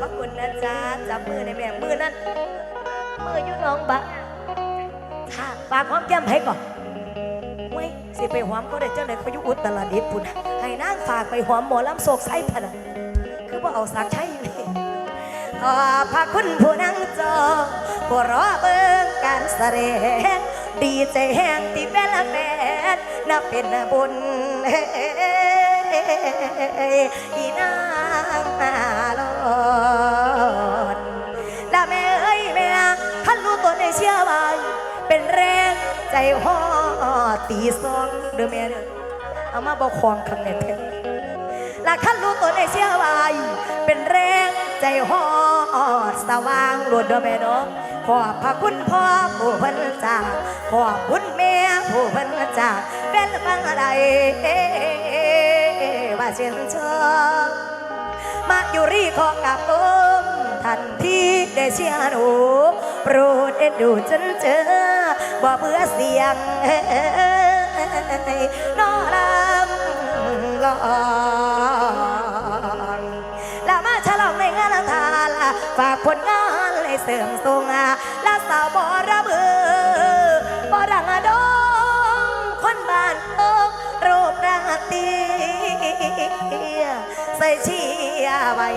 พระคุณนะจ๊ะจับมือในแม่มือนั่นมืออยู่น้องบะค่ะฝากหอมแก้มให้ก่อนไม่สิไปหอมก็ได้เจ้าไหนเขายุอุตตรดิตพุ่นให้นางฝากไปหอมหมอลำโศกไส้พนะคือว่าเอาสากใช่นี่ขอพระคุณผู้นั่งจอผู้รอเบิ่งการเสดงดีใจแห้งที่เป็นละแฟนนับเป็นบุญ อีนางนาลอนดาแม่เอ้ยแม่ท่านรู้ตัวในเชื่อไว้เป็นแรงใจพ่อตีสองเด้อแม่เดออามาบอกของข้างในเพชรลักท่านรู้ตัวในเชื่อไว้เป็นแรงใจห่อสว่างหลุดเด้อแม่เนาะขอบพระคุณพ่อผู้เพิ่นจากขอบคุณแม่ผู้เพิ่นจากเป็นบางอะไร เสียเชิงมาอยู่รีของกับผมทันทีได้เชียหนูโปรดเอ็นดูจนเจอบ่เบื่อเสียงนอรำลองละมาฉลองในงานทาลฝากผลงานให้เสริมทรงและสาวบ่ระเบือบ่รังอดองคนบ้านเออ รูปราตรีใส่ชียไว้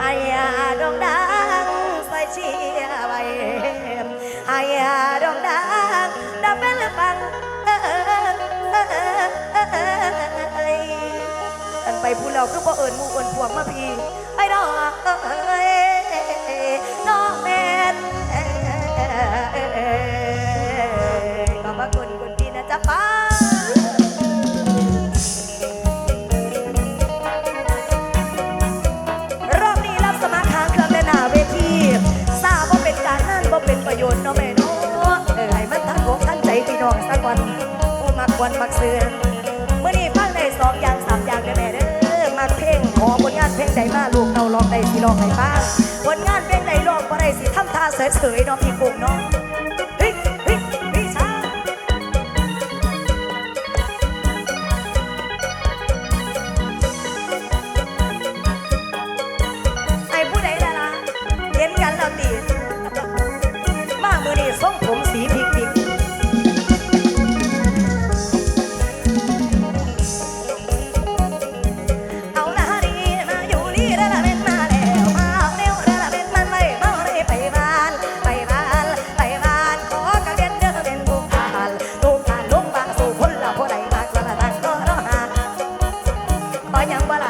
ไอ้ยาดองดังใส่เชียไว้ไอ้ยาดองดังดับเป็นปังอันไปผู้เราคือบ่เอิญมูเอิญพวงมาพีไอ้ดอกน้องแม่ งใดมาลูกเราลองไดที่ลองไหนบ้างผลงานเป็นไหนลองบ่ได้สิทำทาเฉยๆเนาะพี่กุ้งเนาะ 欢迎过来。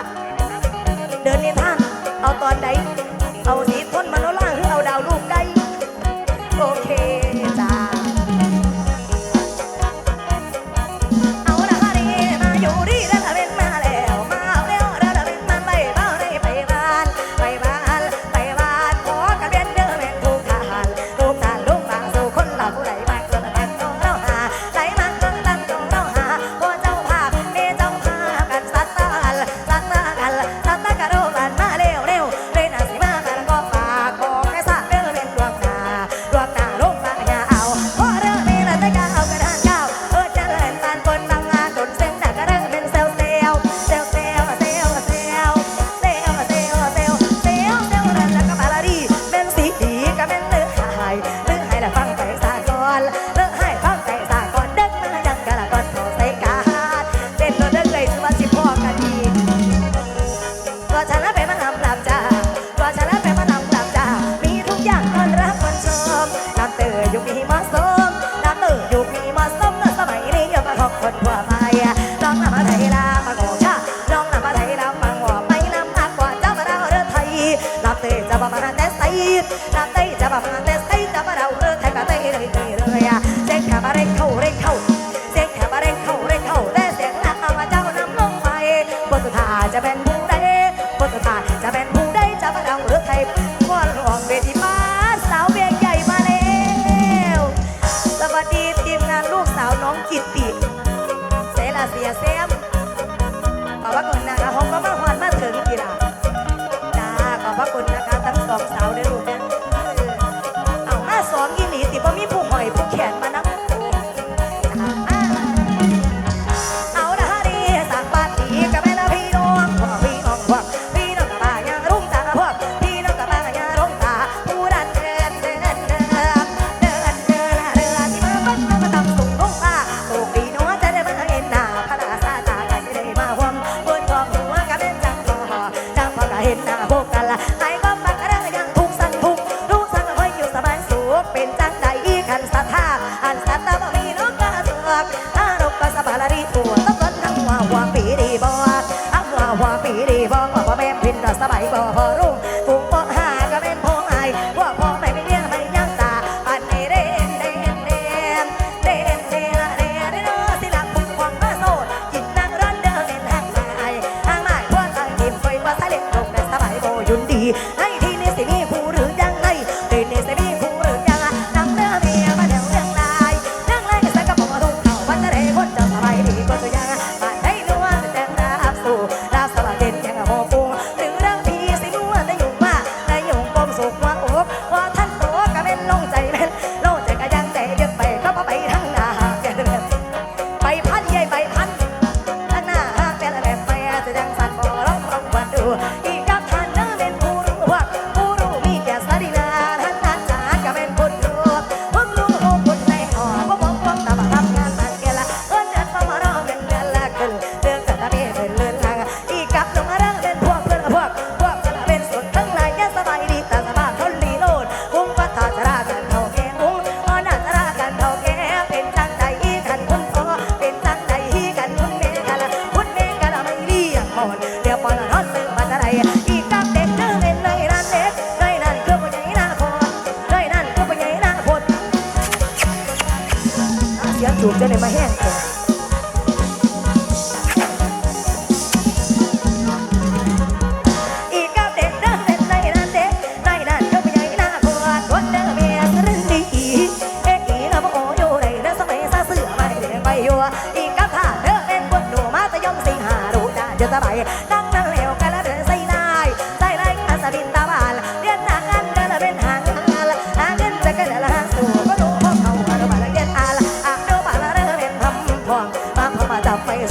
าจจะเป็น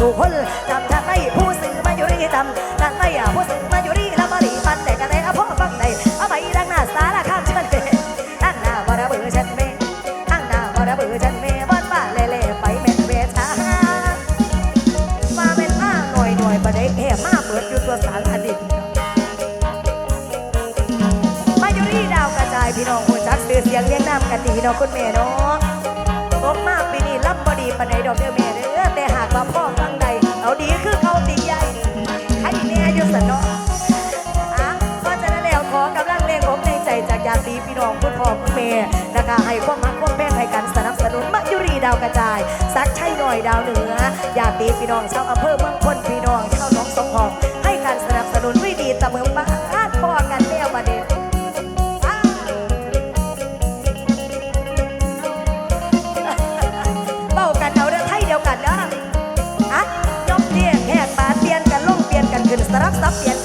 สุคนนำทางไอ้ผู้สื่อมาอยู่รีทำทางไอ้ผู้สื่อมาอยู่รีละบารีปันแต่กันแต่พ่อฟังใดเอาไปดังหน้าสารข้ามฉันตั้งหน้าบาระเบือฉันเมย์ตั้งหน้าบาระเบือฉันเมย์บ้านบ้านเล่เล่ไปเม็ดเวชามาเป็นมาหน่อยหน่อยบ่ได้แห่มาเปิดอยู่ตัวสารอดิตมาอยู่รีดาวกระจายพี่น้องคนวจักเซื้อเสียงเรียกน้ำกะดีน้องคุณแม่น้องตกมากปีนี้รับบดีปันไหนดอกเดียวแม่ เมนะคะให้ความมักความแม่ให้กันสนับสนุนมัจยุรีดาวกระจายซักชัยหน่อยดาวเหนือญาตีพี่น้องชาวอำเภอเมืองคนพี่น้องชาวน้องสองหองให้การสนับสนุนวิดีเสมองบ้าดพอกันแม่วันเด็กันเด้ออะยกเรียนแหกปาเปลี่ยนกันลงเปลี่ยนกันขึ้นสลับซับเปลี่ยน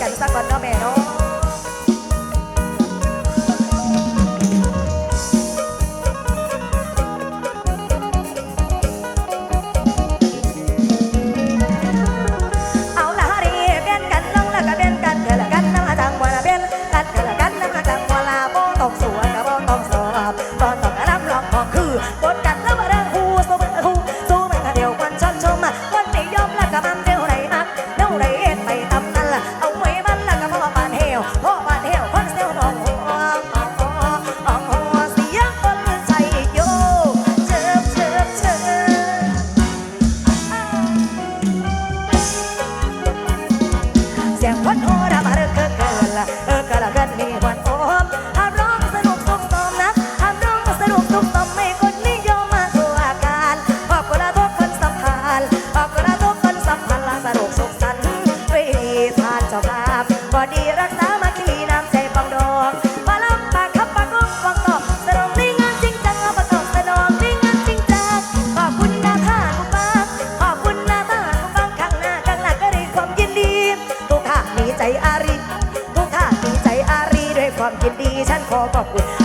for the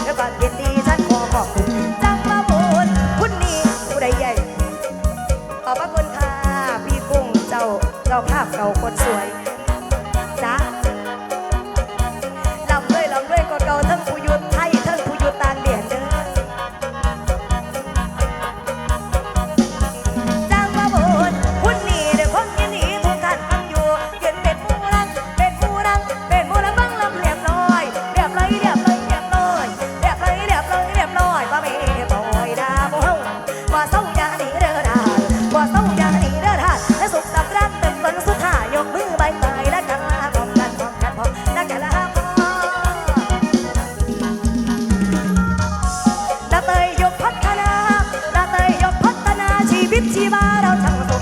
บ่เศร้าอย่าหนีเด้อทาบ่เศร้าอย่าหนีเด้อทานแลสุขสำราญเป็นคนสุดท้ายกมือใบายและกันพร้อมกันพร้อมกันพร้อมนักกันละพร้อตาเตยยกพัฒนาตาเตยยกพัฒนาชีวิตชีวาเราทั้งสุ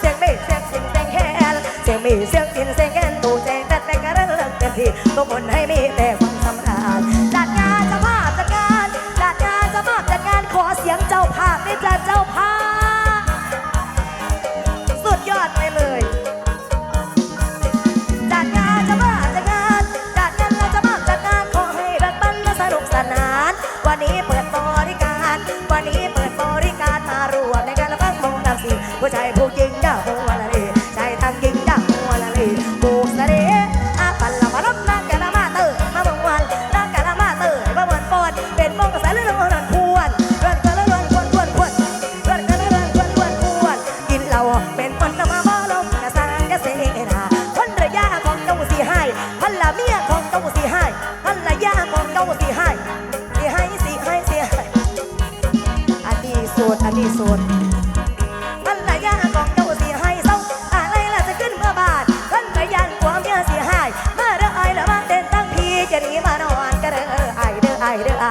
แสงเมฆเสีงสิงเสีงแหนเสีงมีเสีงสินเสีงแหนตู่แจงแต่แต่กระเรื่องเต็มที่ทุกคนให้มีแต่ความสำราญจัดงาน นี่จะเจ้าพาสุดยอดไปเลยจัดงานจะมาจัดงานจัดงานเราจะมาจัดงานขอให้แบ่งปันและสนุกสนาน วันนี้เปิดบริการ วันนี้เปิดบริการมารวมในกานแล้วก็มองแรมสีผู้ชายผู้หญิง